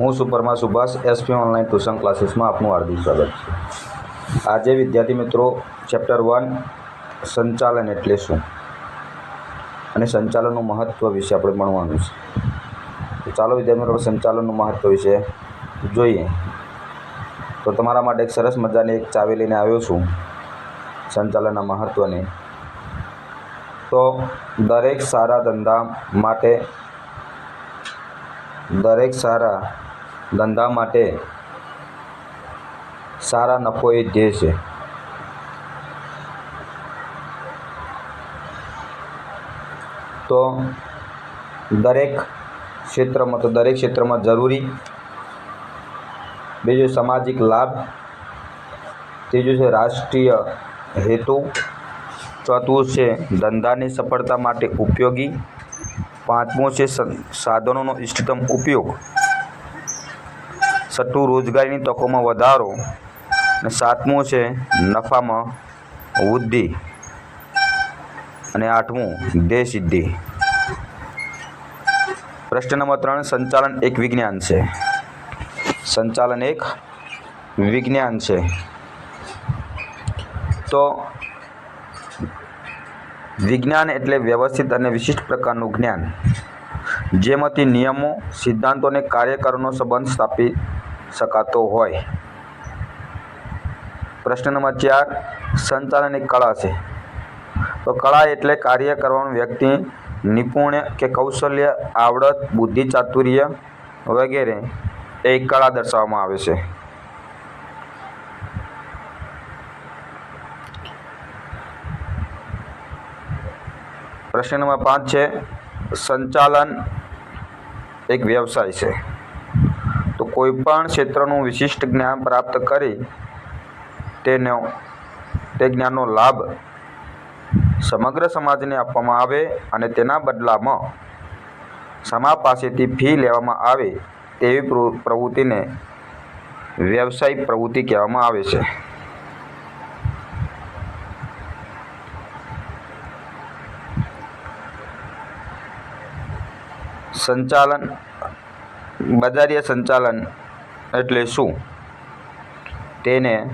હું સુપરમાં Subhash SP online tuition ક્લાસીસમાં આપનું હાર્દિક સ્વાગત છે. આજે, વિદ્યાર્થી મિત્રો ચેપ્ટર વન સંચાલન એટલે શું? અને સંચાલનનું મહત્ત્વ વિશે આપણે ભણવાનું છે. ચાલો, વિદ્યાર્થી મિત્રો સંચાલનનું મહત્ત્વ વિશે જોઈએ. તો તમારા માટે એક સરસ મજાની એક ચાવી લઈને આવ્યો છું, સંચાલનના મહત્ત્વની તો દરેક સારા ધંધા માટે, દરેક સારા ધંધા માટે સારા નફો એ ધ્યેય છે. તો દરેક ક્ષેત્રમાં, તો દરેક ક્ષેત્રમાં જરૂરી બીજું સામાજિક લાભ, ત્રીજું છે રાષ્ટ્રીય હેતુ, ચોથું છે ધંધાની સફળતા માટે ઉપયોગી, પાંચમું છે સાધનોનો ઇષ્ટતમ ઉપયોગ. છઠ્ઠું રોજગારીની તકોમાં વધારો અને સાતમું છે નફામાં વૃદ્ધિ. અને આઠમું દેહ સિદ્ધિ પ્રશ્ન નંબર ત્રણ, સંચાલન એક વિજ્ઞાન છે. સંચાલન એક વિજ્ઞાન છે. તો વિજ્ઞાન એટલે વ્યવસ્થિત અને વિશિષ્ટ પ્રકારનું જ્ઞાન. જેમાંથી નિયમો, સિદ્ધાંતો અને કાર્યકરોનો સંબંધ સ્થાપી શકાતો હોય. પ્રશ્ન નંબર ચાર એક કળા છે. તો કળા એટલે કાર્ય કરવાનું વ્યક્તિ નિપુણ કે કૌશલ્ય, આવડત, બુદ્ધિ, ચાતુર્ય વગેરે એ કળા દર્શાવવામાં આવે છે. પ્રશ્ન નંબર પાંચ છે, સંચાલન એક વ્યવસાય છે. તો કોઈ પણ ક્ષેત્રનું વિશિષ્ટ જ્ઞાન પ્રાપ્ત કરી તેનો, તે જ્ઞાનનો લાભ સમગ્ર સમાજને આપવામાં આવે અને તેના બદલામાં સમાજ પાસેથી ફી લેવામાં આવે તેવી પ્રવૃ- પ્રવૃત્તિને વ્યવસાયિક પ્રવૃત્તિ કહેવામાં આવે છે. સંચાલન બજારીય સંચાલન એટલે શું? તેને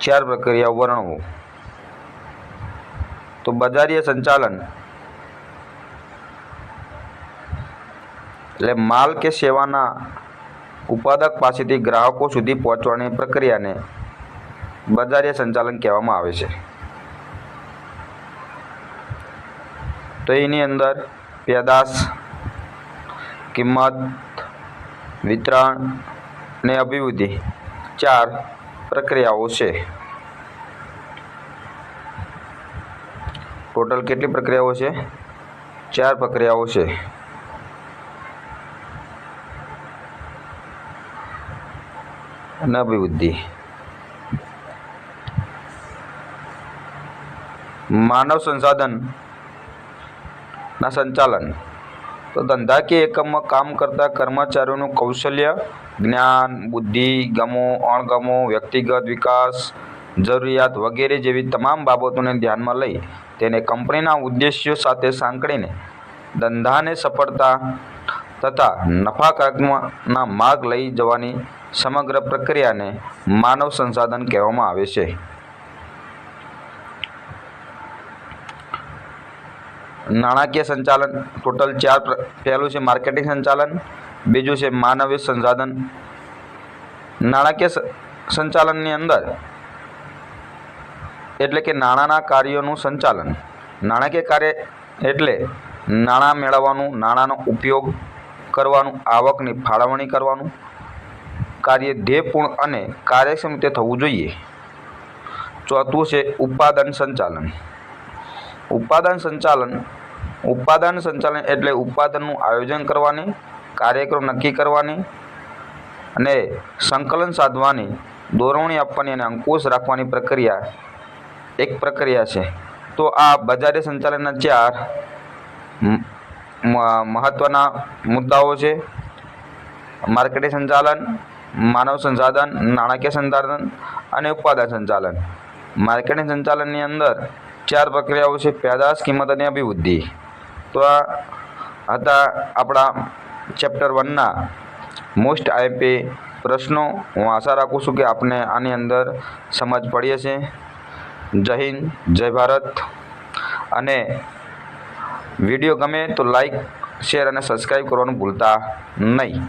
ચાર પ્રક્રિયા વર્ણવું. તો બજારીય સંચાલન એટલે માલ કે સેવાના ઉત્પાદક પાસેથી ગ્રાહકો સુધી પહોંચવાની પ્રક્રિયાને બજારીય સંચાલન કહેવામાં આવે છે. તો એની અંદર પેદાશ, કિંમત વિતરણ ને અભિવૃદ્ધિ. ચાર પ્રક્રિયાઓ છે. ટોટલ કેટલી પ્રક્રિયાઓ છે? ચાર પ્રક્રિયાઓ છે. અને અભિવૃદ્ધિ. માનવ સંસાધન ના સંચાલન. તો ધંધાકીય એકમમાં કામ કરતા કર્મચારીઓનું કૌશલ્ય, જ્ઞાન, બુદ્ધિ, ગમો, અણગમો, વ્યક્તિગત વિકાસ, જરૂરિયાત વગેરે જેવી તમામ બાબતોને ધ્યાનમાં લઈ તેને કંપનીના ઉદ્દેશ્યો સાથે સાંકળીને ધંધાને સફળતા તથા નફાકારકના માર્ગ લઈ જવાની સમગ્ર પ્રક્રિયાને માનવ સંસાધન કહેવામાં આવે છે. નાણાકીય સંચાલન ટોટલ ચાર પહેલું છે માર્કેટિંગ સંચાલન, બીજું છે માનવીય સંસાધન. નાણાકીય સંચાલનની અંદર એટલે કે નાણાંના કાર્યોનું સંચાલન. નાણાકીય કાર્ય એટલે નાણાં મેળવવાનું, નાણાંનો ઉપયોગ કરવાનું, આવકની ફાળવણી કરવાનું, કાર્ય ધ્યેયપૂર્ણ અને કાર્યક્ષમ રીતે થવું જોઈએ. ચોથું છે ઉત્પાદન સંચાલન. ઉત્પાદન સંચાલન. ઉત્પાદન સંચાલન એટલે ઉત્પાદનનું આયોજન કરવાની, કાર્યક્રમ નક્કી કરવાની અને સંકલન સાધવાની, દોરવણી આપવાની અને અંકુશ રાખવાની પ્રક્રિયા એક પ્રક્રિયા છે. તો આ બજારી સંચાલનના ચાર મહત્ત્વના મુદ્દાઓ છે. માર્કેટિંગ સંચાલન, માનવ સંસાધન, નાણાકીય સંસાધન અને ઉત્પાદન સંચાલન. માર્કેટિંગ સંચાલનની અંદર ચાર પ્રક્રિયાઓ છે, પેદાશ, કિંમત અને અભિવૃદ્ધિ. તો આ હતા આપણા ચેપ્ટર વનના મોસ્ટ આઈપી પ્રશ્નો. હું આશા રાખું છું કે આપને આની અંદર સમજ પડી હશે. જય હિન્દ, જય ભારત. અને વીડિયો ગમે તો લાઈક શેર અને સબસ્ક્રાઈબ કરવાનું ભૂલતા નહીં.